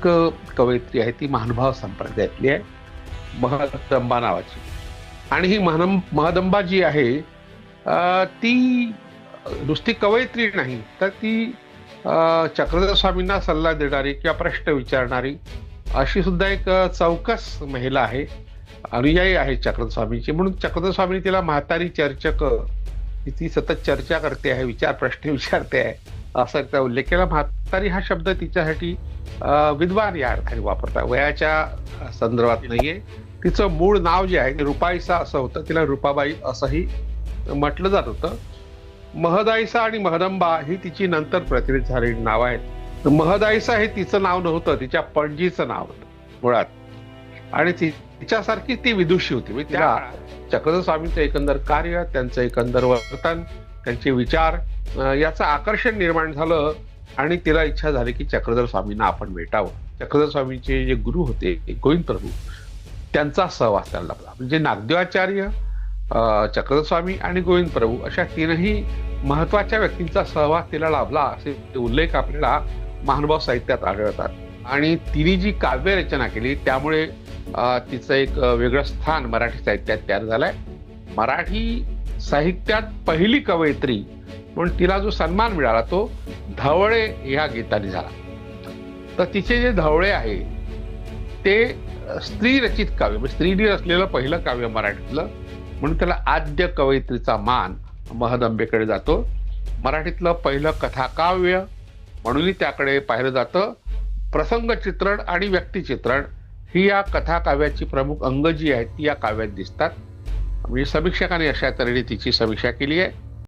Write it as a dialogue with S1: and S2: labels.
S1: एक कवयित्री आहे ती महानुभाव संप्रदायातली आहे महदंबा नावाची. आणि ही महानं महदंबा जी आहे ती नुसती कवयित्री नाही तर ती चक्रधर स्वामींना सल्ला देणारी किंवा प्रश्न विचारणारी अशी सुद्धा एक चौकस महिला आहे अनुयायी आहे चक्रधर स्वामींची म्हणून चक्रधर स्वामींनी तिला म्हातारी चर्चक ती ती सतत चर्चा करते आहे विचार प्रश्न विचारते आहे. असा त्या उल्लेख केला. म्हातारी हा शब्द तिच्यासाठी विद्वान या अर्थाने वापरतात. वयाच्या संदर्भात नाहीये. तिचं मूळ नाव जे आहे ते रुपाईसा असं होतं. तिला रुपाबाई असंही म्हटलं जात होतं. महदाईसा आणि महदंबा ही तिची नंतर प्रचलित झालेली नाव आहेत. महदाईसा हे तिचं नाव नव्हतं तिच्या पणजीचं नाव होतं मुळात. आणि ती तिच्यासारखी ती विदुषी होती. म्हणजे त्या चक्रधर स्वामींचं एकंदर कार्य त्यांचं एकंदर वर्तन त्यांचे विचार याचं आकर्षण निर्माण झालं आणि तिला इच्छा झाली की चक्रधर स्वामींना आपण भेटावं. चक्रधर स्वामींचे जे गुरु होते गोविंद प्रभू त्यांचा सहवास त्याला लाभला. म्हणजे नागदेवाचार्य चक्रधर स्वामी आणि गोविंद प्रभू अशा तीनही महत्त्वाच्या व्यक्तींचा सहवास तिला लाभला असे उल्लेख आपल्याला महानुभाव साहित्यात आढळतात. आणि तिने जी काव्य रचना केली त्यामुळे तिचं एक वेगळं स्थान मराठी साहित्यात तयार झालंय. मराठी साहित्यात पहिली कवयित्री म्हणून तिला जो सन्मान मिळाला तो धवळे ह्या गीताने झाला. तर तिचे जे धवळे आहे ते स्त्री रचित काव्य म्हणजे स्त्रीने रचलेलं पहिलं काव्य मराठीतलं म्हणून त्याला आद्य कवयित्रीचा मान महदंबेकडे जातो. मराठीतलं पहिलं कथाकाव्य म्हणूनही त्याकडे पाहिलं जातं. प्रसंग चित्रण आणि व्यक्तिचित्रण ही या कथाकाव्याची प्रमुख अंग जी आहेत ती या काव्यात दिसतात. म्हणजे समीक्षकाने अशा तऱ्हेने तिची समीक्षा केली आहे.